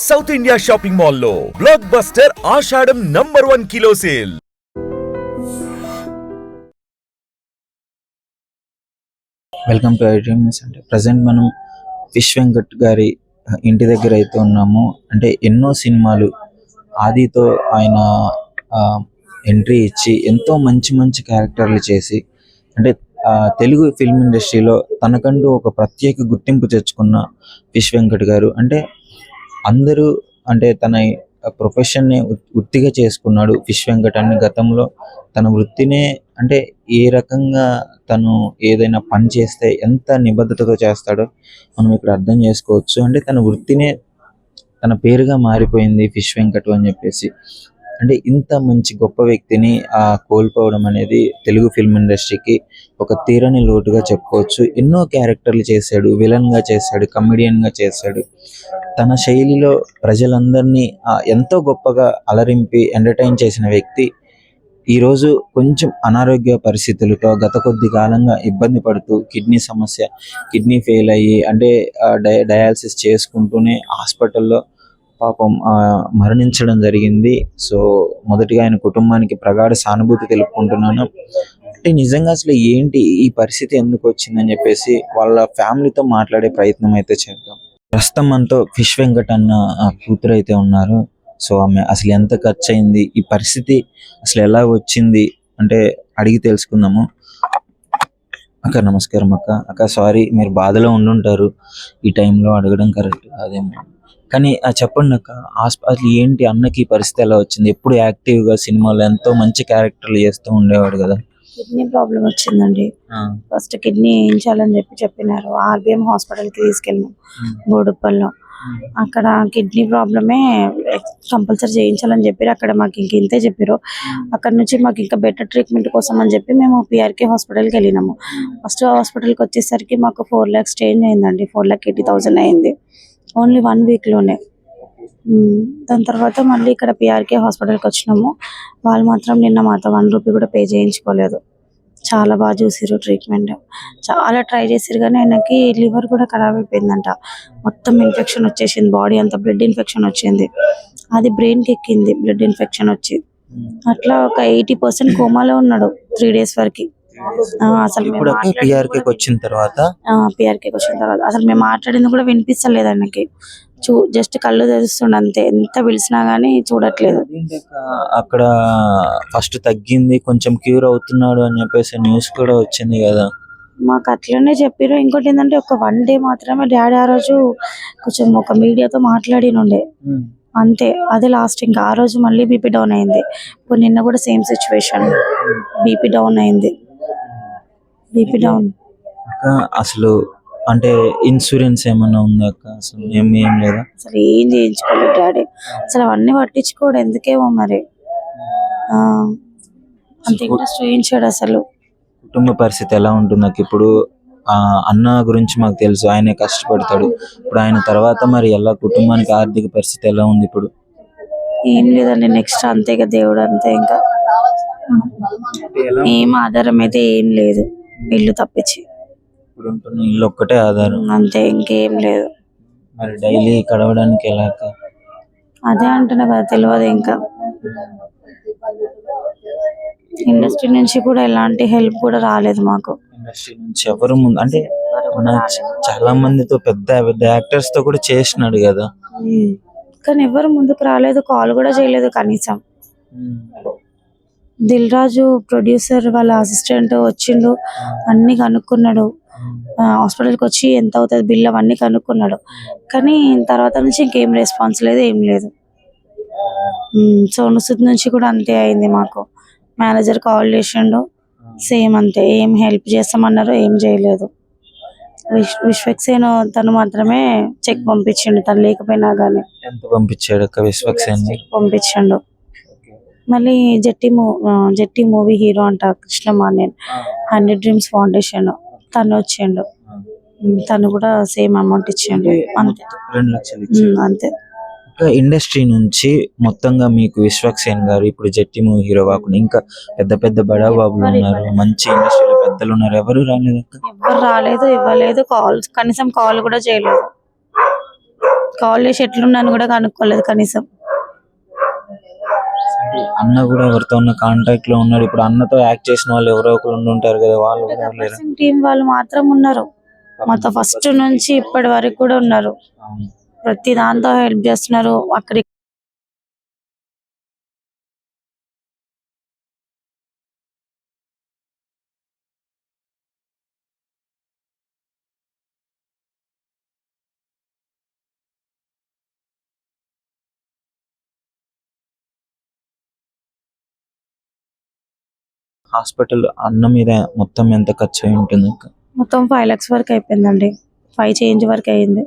South India shopping మాల్లో blockbuster Ashadam number one kilo sale welcome to iDreams అంటే present మనం విష్ వెంకట్ గారి ఇంటి దగ్గర అయితే ఉన్నాము. అంటే ఎన్నో సినిమాలు ఆదితో ఆయన ఎంట్రీ ఇచ్చి ఎంతో మంచి మంచి క్యారెక్టర్లు చేసి అంటే తెలుగు ఫిల్మ్ ఇండస్ట్రీలో తనకంటూ ఒక ప్రత్యేక గుర్తింపు తెచ్చుకున్న విష్ వెంకట్ గారు. అంటే అందరూ అంటే తన ప్రొఫెషన్ని వృత్తిగా చేసుకున్నాడు ఫిష్ వెంకట్ అని గతంలో. తన వృత్తినే అంటే ఏ రకంగా తను ఏదైనా పని చేస్తే ఎంత నిబద్ధతతో చేస్తాడో మనం ఇక్కడ అర్థం చేసుకోవచ్చు. అంటే తన వృత్తినే తన పేరుగా మారిపోయింది ఫిష్ వెంకట్ అని చెప్పేసి. అంటే ఇంత మంచి గొప్ప వ్యక్తిని ఆ కోల్పోవడం అనేది తెలుగు ఫిల్మ్ ఇండస్ట్రీకి ఒక తీరని లోటుగా చెప్పుకోవచ్చు. ఎన్నో క్యారెక్టర్లు చేశాడు విలన్గా చేశాడు కమెడియన్గా చేశాడు. తన శైలిలో ప్రజలందరినీ ఎంతో గొప్పగా అలరింపి ఎంటర్టైన్ చేసిన వ్యక్తి ఈరోజు కొంచెం అనారోగ్య పరిస్థితులతో గత కొద్ది కాలంగా ఇబ్బంది పడుతూ కిడ్నీ సమస్య కిడ్నీ ఫెయిల్ అయ్యి అంటే ఆ, డయాలసిస్ చేసుకుంటూనే హాస్పిటల్లో పాపం ఆ, మరణించడం జరిగింది. సో మొదటిగా ఆయన కుటుంబానికి ప్రగాఢ సానుభూతి తెలుపుకుంటున్నాను. అంటే నిజంగా అసలు ఏంటి ఈ పరిస్థితి ఎందుకు వచ్చిందని చెప్పేసి వాళ్ళ ఫ్యామిలీతో మాట్లాడే ప్రయత్నం అయితే చేద్దాం. ప్రస్తుతం మనతో ఫిష్ వెంకట్ అన్న ఆ కూతురు అయితే ఉన్నారు. సో ఆమె అసలు ఎంత ఖర్చు అయింది ఈ పరిస్థితి అసలు ఎలా వచ్చింది అంటే అడిగి తెలుసుకుందాము. అక్క నమస్కారం అక్క. అక్క సారీ మీరు బాధలో ఉండుంటారు. ఈ టైంలో అడగడం కరెక్ట్ అదేమో కానీ ఆ చెప్పండి అక్క హాస్ప- అసలు ఏంటి? అన్నకి పరిస్థితి ఎలా వచ్చింది? ఎప్పుడు యాక్టివ్గా సినిమాలో ఎంతో మంచి క్యారెక్టర్లు చేస్తూ ఉండేవాడు కదా. కిడ్నీ ప్రాబ్లం వచ్చిందండి. ఫస్ట్ కిడ్నీ వేయించాలని చెప్పి చెప్పినారు. ఆర్బిఎం హాస్పిటల్కి తీసుకెళ్ళినాం. బోడుప్పల్లో అక్కడ కిడ్నీ ప్రాబ్లమే కంపల్సరీ చేయించాలని చెప్పారు. అక్కడ మాకు ఇంక ఇంతే చెప్పారు. అక్కడ నుంచి మాకు ఇంకా బెటర్ ట్రీట్మెంట్ కోసం అని చెప్పి మేము పిఆర్కే హాస్పిటల్కి వెళ్ళినాము. ఫస్ట్ హాస్పిటల్కి వచ్చేసరికి మాకు ఫోర్ ల్యాక్స్ చేంజ్ అయిందండి. ఫోర్ ల్యాక్ ఎయిటీ థౌసండ్ అయింది. ఓన్లీ వన్ వీక్లోనే. దాని తర్వాత మళ్ళీ ఇక్కడ పిఆర్కే హాస్పిటల్కి వచ్చినాము. వాళ్ళు మాత్రం నిన్న మాతో వన్ రూపీ కూడా పే చేయించుకోలేదు. చాలా బాగా చూసిరు ట్రీట్మెంట్ చాలా ట్రై చేసిరు కానీ ఆయనకి లివర్ కూడా ఖరాబ్ అయిపోయిందంట. మొత్తం ఇన్ఫెక్షన్ వచ్చేసింది బాడీ అంతా బ్లడ్ ఇన్ఫెక్షన్ వచ్చింది. అది brain కి ఎక్కింది బ్లడ్ ఇన్ఫెక్షన్ వచ్చి. అట్లా ఒక ఎయిటీ పర్సెంట్ కోమాలో ఉన్నాడు త్రీ డేస్ వరకు. అసలు ఇప్పుడు వచ్చిన తర్వాత పిఆర్కే వచ్చిన తర్వాత అసలు మేము మాట్లాడింది కూడా వినిపిస్తలేదు ఆయనకి. చూ జస్ట్ కళ్ళు తెరుస్తుండ అంతే. ఎంత పిలిచినా గానీ చూడట్లేదు. అక్కడ ఫస్ట్ తగ్గింది కొంచెం క్యూర్ అవుతున్నాడు అని చెప్పేసి న్యూస్ కూడా వచ్చింది కదా. మాకు అట్లనే చెప్పారు ఇంకోటి ఏంటంటే ఒక వన్ డే మాత్రమే డాడీ ఆ రోజు కొంచెం ఒక మీడియాతో మాట్లాడినుండే. అంతే. అదే లాస్ట్ ఇంకా ఆ రోజు మళ్ళీ బీపీ డౌన్ అయింది. ఇప్పుడు నిన్న కూడా సేమ్ సిచ్యువేషన్ బీపీ డౌన్ అయింది. బీపీ డౌన్ అక్క అసలు అంటే ఇన్సూరెన్స్ ఏమన్నా ఉందా అక్క? అసలు ఏం ఏం లేదా? అసలు ఏం చేయించుకోలేదు డాడీ. అసలు అవన్నీ పట్టించుకోడు. ఎందుకేమో మరి? ఆ, అంత ఇంట్రెస్ట్ చూపించాడు అసలు. కుటుంబ పరిస్థితి ఎలా ఉంటుంది నాకు ఇప్పుడు ఆ అన్న గురించి మాకు తెలుసు. ఆయనే కష్టపడతాడు. ఇప్పుడు ఆయన తర్వాత మరి ఎలా కుటుంబానికి ఆర్థిక పరిస్థితి ఎలా ఉంది ఇప్పుడు? ఏం లేదండి. నెక్స్ట్ అంతే ఇక దేవుడు అంతే ఇంకా. ఏం ఆధారం అయితే ఏం లేదు. ఇల్లు తప్పించి. ఇప్పుడు ఉంటున్న ఇల్లు ఒక్కటే ఆధారం. అంతే ఇంకేం లేదు. మరి డైలీ గడవడానికి ఎలా అక్క? అదే అంటున్నా కదా తెలియదు ఇంకా. ఇండస్ట్రీ నుంచి కూడా ఎలాంటి హెల్ప్ కూడా రాలేదు మాకు. ఇండస్ట్రీ నుంచి ఎవరు ముందు అంటే మన చ- చాలా మందితో పెద్ద పెద్ద యాక్టర్స్తో కూడా చేసినాడు కదా. కానీ ఎవరు ముందుకు రాలేదు కాల్ కూడా చేయలేదు కనీసం. దిల్ రాజు ప్రొడ్యూసర్ వాళ్ళ అసిస్టెంట్ వచ్చిండు అన్ని కనుక్కున్నాడు. హాస్పిటల్కి వచ్చి ఎంత అవుతుంది బిల్ అవన్నీ కనుక్కున్నాడు. కానీ తర్వాత నుంచి ఇంకేం రెస్పాన్స్ లేదు ఏం లేదు. ఉమ్, సోను సూద్ నుంచి కూడా అంతే అయింది మాకు. మేనేజర్ కాల్ చేసిండు సేమ్ అంతే. ఏం హెల్ప్ చేస్తామన్నారు ఏం చేయలేదు. విశ్ విశ్వక్సేన్ తను మాత్రమే చెక్ పంపించిండు తను లేకపోయినా కానీ ఎంత పంపించాడు అక్క విశ్వక్సేన్ చెక్ పంపించిండు. మళ్ళీ జట్టి మూ జట్టి మూవీ హీరో అంట కృష్ణమాన్యన్ హండ్రెడ్ డ్రీమ్స్ ఫౌండేషన్. తను వచ్చిండు. తను కూడా సేమ్ అమౌంట్ ఇచ్చిండు. అంతే. రెండు లక్షలు ఇచ్చాడు. ఉమ్, అంతే. ఇంకా ఇండస్ట్రీ నుంచి మొత్తంగా మీకు విశ్వక్సేన్ గారు ఇప్పుడు జట్టి మూవీ హీరో కాకుండా ఇంకా పెద్ద పెద్ద బడా బాబులు ఉన్నారు. మంచి ఇండస్ట్రీలో పెద్దలు ఉన్నారు. ఎవరు రాలేదు అక్క? ఎవరు రాలేదు ఇవ్వలేదు. కాల్ కనీసం కాల్ కూడా చేయలేదు. కాల్ చేసి ఎట్లున్నాను కూడా కనుక్కోలేదు కనీసం. అన్న కూడా ఎవరితో ఉన్న కాంటాక్ట్లో ఉన్నాడు ఇప్పుడు అన్నతో యాక్ట్ చేసిన వాళ్ళు ఎవరో ఒకరు ఉంటారు కదా వాళ్ళు? టీం వాళ్ళు మాత్రం ఉన్నారు మాతో ఫస్ట్ నుంచి ఇప్పటి వరకు కూడా ఉన్నారు. ప్రతి దాంతో హెల్ప్ చేస్తున్నారు అక్కడ హాస్పిటల్ అన్న మీద మొత్తం ఎంత ఖర్చు అయి ఉంటుంది? మొత్తం ఫైవ్ లాక్స్ వరకు అయిపోయిందండి. ఫైవ్ చేంజ్ వరకు అయింది.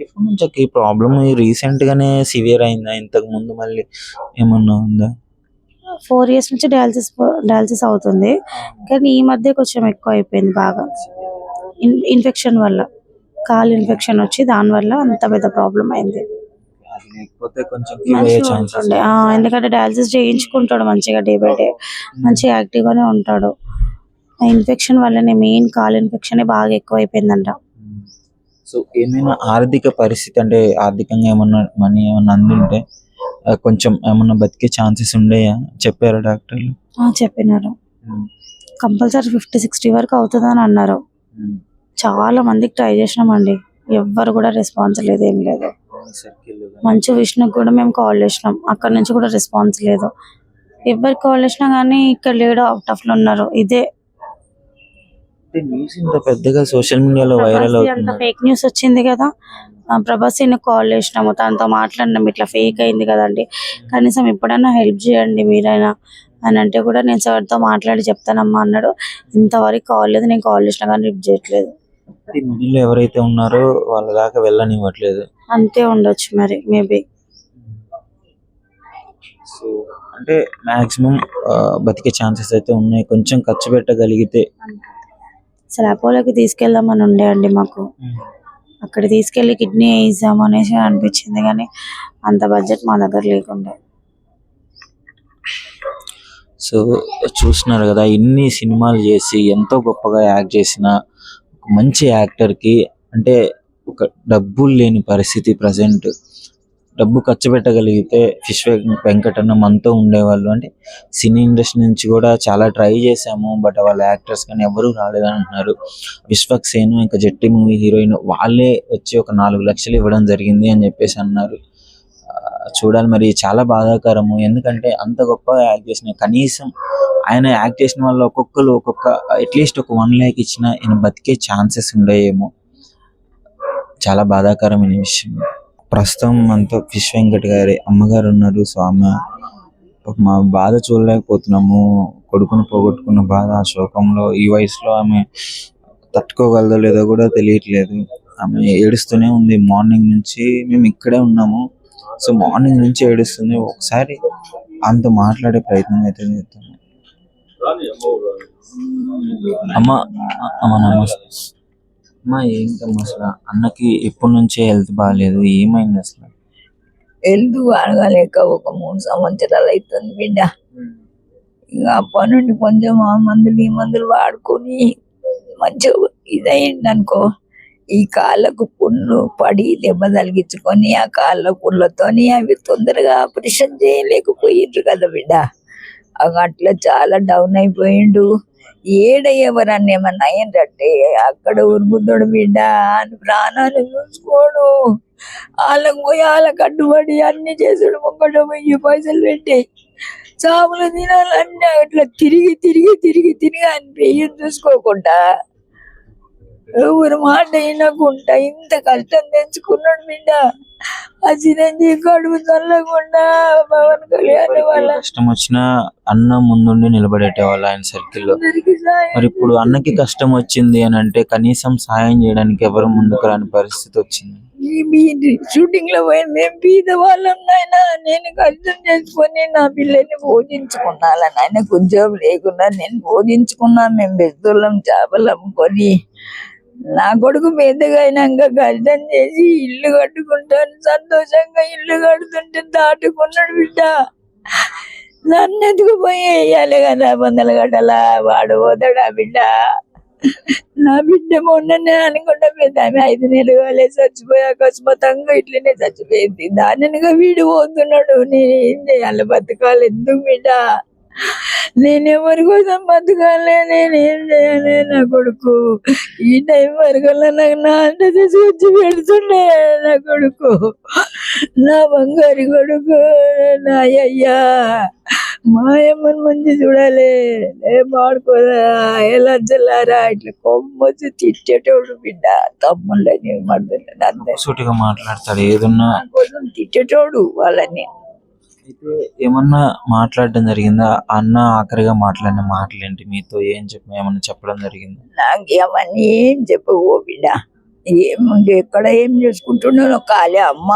ఎప్పటి నుంచి ఈ ప్రాబ్లమ్ రీసెంట్ గానే సివియర్ అయిందా? ఇంతకు ముందు మళ్ళీ ఏమన్నా ఉందా? ఫోర్ ఇయర్స్ నుంచి డయాలసిస్ డయాలసిస్ అవుతుంది. కానీ ఈ మధ్య కొంచెం ఎక్కువ అయిపోయింది బాగా. ఇన్- ఇన్ఫెక్షన్ వల్ల కాలు ఇన్ఫెక్షన్ వచ్చి దాని వల్ల అంత పెద్ద ప్రాబ్లం అయింది. అది లేకపోతే కొంచెం ఎందుకంటే డయాలసిస్ చేయించుకుంటాడు మంచిగా డే బై డే. మంచిగా యాక్టివ్ గానే ఉంటాడు. ఆ ఇన్ఫెక్షన్ వల్లనే మెయిన్ కాలు ఇన్ఫెక్షన్ బాగా ఎక్కువ అయిపోయిందంట సో ఏమైనా ఆర్థిక పరిస్థితి అంటే ఆర్థికంగా ఏమన్నా మనీ ఏమన్నా అందుంటే కొంచెం ఏమన్నా బతికే ఛాన్సెస్ ఉండేయా? చెప్పారా డాక్టర్లు? చెప్పినారు. కంపల్సరీ ఫిఫ్టీ సిక్స్టీ వరకు అవుతుందని అన్నారు. చాలా మందికి ట్రై చేసినామండి. ఎవ్వరు కూడా రెస్పాన్స్ లేదు ఏం లేదు. మంచు విష్ణుకి కూడా మేము కాల్ చేసినాం. అక్కడ నుంచి కూడా రెస్పాన్స్ లేదు. ఎవరికి కాల్ చేసినా కానీ ఇక్కడ లేడు అవుట్ ఆఫ్లో ఉన్నారు. ఇదే. న్యూస్ ఇంత పెద్దగా సోషల్ మీడియాలో వైరల్ అవుతుంది? ఫేక్ న్యూస్ వచ్చింది కదా. ప్రభాస్ కాల్ చేసినాము. తనతో మాట్లాడినాం ఇట్లా ఫేక్ అయింది కదండి. కనీసం ఎప్పుడైనా హెల్ప్ చేయండి మీరైనా అని అంటే కూడా నేను సార్తో మాట్లాడి చెప్తానమ్మా అన్నాడు. ఇంతవరకు కాల్ లేదు. నేను కాల్ చేసినా కానీ లిఫ్ట్ చేయట్లేదు. మిడిల్ ఎవరైతే ఉన్నారో వాళ్ళ దాకా వెళ్ళనివ్వట్లేదు. అంతే ఉండొచ్చు మరి మేబీ. సో అంటే మాక్సిమం బతికే ఛాన్సెస్ అయితే ఉన్నాయి. కొంచెం ఖర్చు పెట్టగలిగితే. అసలు అపోలోకి తీసుకెళ్దామని ఉండే అండి మాకు. అక్కడ తీసుకెళ్ళి కిడ్నీ వేయిద్దాం అనేసి అనిపించింది కానీ అంత బడ్జెట్ మా దగ్గర లేకుండా. సో చూస్తున్నారు కదా ఇన్ని సినిమాలు చేసి ఎంతో గొప్పగా యాక్ట్ చేసిన ఒక మంచి యాక్టర్కి అంటే ఒక డబ్బులు లేని పరిస్థితి ప్రజెంట్. డబ్బు ఖర్చు పెట్టగలిగితే ఫిష్ వెంకటన్న మనతో ఉండేవాళ్ళు. అంటే సినీ ఇండస్ట్రీ నుంచి కూడా చాలా ట్రై చేశాము బట్ వాళ్ళ యాక్టర్స్ కానీ ఎవరు రాలేదని అంటున్నారు. విశ్వక్ సేను ఇంకా జట్టి మూవీ హీరోయిన్ వాళ్ళే వచ్చి ఒక నాలుగు లక్షలు ఇవ్వడం జరిగింది అని చెప్పేసి అన్నారు. చూడాలి మరి చాలా బాధాకరము. ఎందుకంటే అంత గొప్ప యాక్ట్ చేసిన కనీసం ఆయన యాక్ట్ చేసిన వాళ్ళు ఒక్కొక్కరు ఒక్కొక్క అట్లీస్ట్ ఒక వన్ ల్యాక్ ఇచ్చిన ఈయన బతికే ఛాన్సెస్ ఉండేయేమో. చాలా బాధాకరమైన విషయం. ప్రస్తుతం మనతో ఫిష్ వెంకట్ గారి. అమ్మగారు ఉన్నారు సో ఆమె మా బాధ చూడలేకపోతున్నాము. కొడుకును పోగొట్టుకున్న బాధ ఆ శోకంలో ఈ వయసులో ఆమె తట్టుకోగలదో లేదో కూడా తెలియట్లేదు. ఆమె ఏడుస్తూనే ఉంది. మార్నింగ్ నుంచి మేము ఇక్కడే ఉన్నాము. సో మార్నింగ్ నుంచి ఏడుస్తుంది. ఒకసారి ఆమెతో మాట్లాడే ప్రయత్నం అయితే చేద్దాము అమ్మ అమ్మ నమస్తే. అమ్మ ఏంటమ్మా అసలు? అన్నకి ఎప్పటి నుంచే హెల్త్ బాగాలేదు ఏమైంది అసలు? హెల్త్ బాగాలేక ఒక మూడు సంవత్సరాలు అవుతుంది బిడ్డ. ఇక అప్పటి నుండి కొంచెం ఆ మందులు ఈ మందులు వాడుకొని మంచిగా ఇదయింది అనుకో. ఈ కాళ్ళకు పుండ్లు పడి దెబ్బ తలిగించుకొని ఆ కాళ్ళ పుండ్లతోని అవి తొందరగా ఆపరేషన్ చేయలేకపోయిండ్రు కదా బిడ్డ. అట్లా చాలా డౌన్ అయిపోయిండు. ఏడ ఎవరన్నా ఏమన్నా అయ్యిందంటే అక్కడ ఉరుకుతాడు బిడ్డ అని ప్రాణాలు చూసుకోడు వాళ్ళకు పోయి వాళ్ళకి అడ్డుపడి అన్ని చేసుడు మొక్కట పోయి పైసలు పెట్టి. చాములు తినాలన్నీ అట్లా తిరిగి తిరిగి తిరిగి తిరిగి అని పెయ్యం చూసుకోకుండా ఎవరు మాట వినకుండా ఇంత కష్టం తెచ్చుకున్నాడు బిడ్డ. ఆ చిరంజీవి కడుపు చల్లకుండా పవన్ కళ్యాణ్ వాళ్ళ కష్టం వచ్చినా అన్న ముందుండి నిలబడేటేవాళ్ళు ఆయన సర్కిల్లో అందరికీ సాయం మరి ఇప్పుడు అన్నకి కష్టం వచ్చింది అని అంటే కనీసం సాయం చేయడానికి ఎవరు ముందుకు రాని పరిస్థితి వచ్చింది? షూటింగ్లో పోయి మేము బీద వాళ్ళం నాయన. నేను కష్టం చేసుకొని నా పిల్లల్ని పోషించుకున్నాను నాయనకు ఉద్యోగం లేకుండా నేను పోషించుకున్నా మేము బెద్దోళ్ళం చేపలు అమ్ముకొని నా కొడుకు పెద్దగా అయినాక కష్టం చేసి ఇల్లు కట్టుకుంటాను సంతోషంగా ఇల్లు కడుతుంటే దాటుకున్నాడు బిడ్డ. నన్ను ఎత్తుకుపోయి వేయాలి కదా వందల గడ్డల? వాడు పోతాడా బిడ్డ? నా బిడ్డ మొన్ననే అనుకుంటా పెద్ద ఆమె ఐదు నెలలు కాలే చచ్చిపోయి అకస్మాత్తంగా ఇట్లనే చచ్చిపోయింది. దానినిగా వీడు పోతున్నాడు నేను ఏం చేయాలి? బతకాలి ఎందుకు బిడ్డ? నేను ఎవరి కోసం బతకాలి? నేను చేయాలి? నా కొడుకు. ఈ టైం వరకు నాకు నా అంట తీసుకొచ్చి పెడుతుండే నా కొడుకు. నా బంగారు కొడుకు నా అయ్యా మాయమ్మని మంచి చూడాలి. ఏ మాడుకోదా ఎలా చల్లారా ఇట్లా కొమ్మొచ్చి తిట్టేటోడు బిడ్డ. తమ్ముళ్ళని సూటిగా మాట్లాడతాడు. ఏదన్నా? కోసం తిట్టేటోడు వాళ్ళని. అయితే ఏమన్నా మాట్లాడడం జరిగిందా? అన్న ఆఖరిగా మాట్లాడిన మాటలేంటి? మీతో ఏం చెప్పి ఏమన్నా చెప్పడం జరిగింది? నాకు ఏమని ఏం చెప్పవు బిడ్డ. ఏం ఎక్కడ ఏం చేసుకుంటున్నాను కాలే అమ్మ.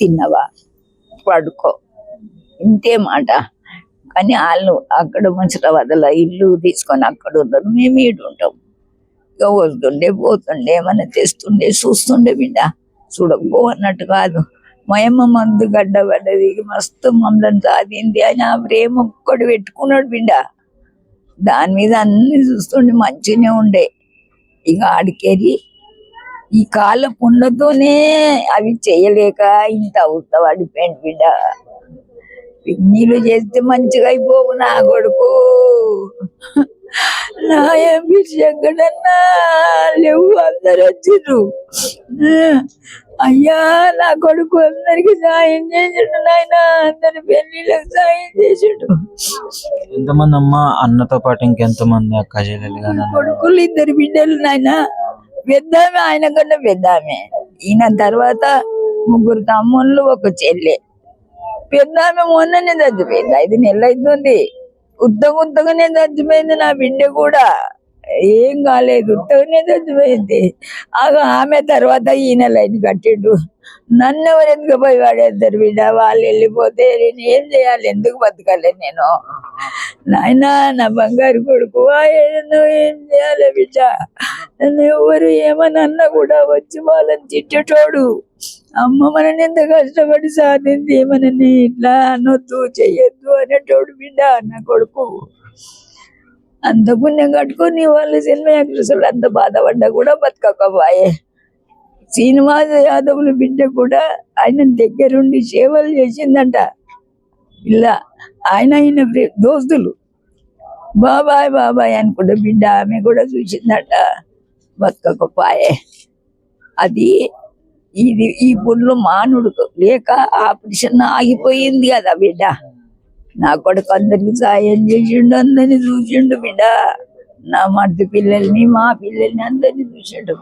తిన్నవా? పడుకో. ఇంతే మాట. కానీ వాళ్ళు అక్కడ మంచిగా వదల ఇల్లు తీసుకొని అక్కడ ఉన్నారు మేము ఈడు ఉంటాం. ఇక వస్తుండే పోతుండే ఏమన్నా తెస్తుండే చూస్తుండే బిడ్డ. చూడకపో అన్నట్టు కాదు. మయమ్మ మందు గడ్డ పడ్డది. మస్తు మమ్మల్ని సాధింది అని ఆ ప్రేమ ఒక్కడు పెట్టుకున్నాడు బిడ్డ. దాని మీద అన్ని చూస్తుండే మంచిగానే ఉండే. ఇక ఆడికెళ్ళి ఈ కాళ్ళ పుండ్లతోనే అవి చేయలేక ఇంత అవుతా పడిపోయింది బిడ్డ. పిన్నీలు చేస్తే మంచిగా అయిపోవు నా కొడుకు. నా ఎంపీ శంకరన్నా లేవు అందరు వచ్చిర్రు. అయ్యా నా కొడుకు అందరికి సాయం చేసిండు నాయన. అందరి పెళ్ళిళ్ళకి సాయం చేసిండు. ఎంతమంది అమ్మ అన్నతో పాటు ఇంకెంతమంది అక్క చెల్లెలు కొడుకులు ఇద్దరు బిడ్డలు నాయన. పెద్దామె ఆయన కన్నా పెద్దామె. ఈయన తర్వాత ముగ్గురు తమ్ముళ్ళు ఒక చెల్లె. పెద్దామె మొన్ననే చచ్చిపోయింది. ఐదు నెలలు అవుతుంది ఉత్తగ ఉత్తగానే చచ్చిపోయింది నా బిడ్డ కూడా. ఏం కాలేదు ఉత్తగానే చచ్చిపోయింది. ఆగ ఆమె తర్వాత ఈయన లైన్ కట్టిండు. నన్ను ఎవరు ఎందుకు పోయి వాడేద్దరు బిడ్డ? వాళ్ళు వెళ్ళిపోతే నేను ఏం చేయాలి? ఎందుకు బతకాలి నేను? నాయన నా బంగారు కొడుకు నువ్వు ఏం చేయాలి బిడ్డ? నన్ను ఎవరు ఏమనన్నా కూడా వచ్చి వాళ్ళని తిట్టేటోడు. అమ్మ మనని ఎంత కష్టపడి సాధింది మనని ఇట్లా అనొద్దు చెయ్యొద్దు అనేటోడు బిడ్డ నా కొడుకు. అంత పుణ్యం కట్టుకొని వాళ్ళు సినిమా యాక్ట్రెస్లు అంత బాధపడ్డా కూడా బతకకపోయే. సినిమా యాదవుల బిడ్డ కూడా ఆయన దగ్గరుండి సేవలు చేసిందంట. ఇలా ఆయన ఆయన దోస్తులు. బాబాయ్ బాబాయ్ అనుకుంటే బిడ్డ ఆమె కూడా చూసిందట బతకకపోయే. అది ఇది ఈ పుల్లు మానుడుకు లేక ఆపరేషన్ ఆగిపోయింది కదా బిడ్డ. నా కొడుకు అందరికి సాయం చేసిండు అందరిని చూసిండు బిడ్డ. నా మర్ది పిల్లల్ని మా పిల్లల్ని అందరిని చూసిండు.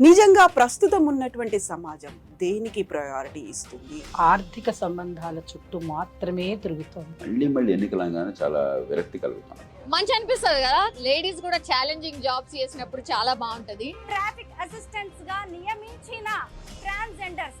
నిజంగా ప్రస్తుతం ఉన్నటువంటి సమాజం దేనికి ప్రయారిటీ ఇస్తుంది? ఆర్థిక సంబంధాల చుట్టూ మాత్రమే తిరుగుతోంది. మళ్ళీ మళ్ళీ ఎన్నికలంగానే చాలా విరక్తి కలుగుతాం మంచి అనిపిస్తుంది కదా? లేడీస్ కూడా ఛాలెంజింగ్ జాబ్స్ చేసినప్పుడు చాలా బాగుంటది. ట్రాఫిక్ అసిస్టెంట్స్గా నియమించిన ట్రాన్స్జెండర్స్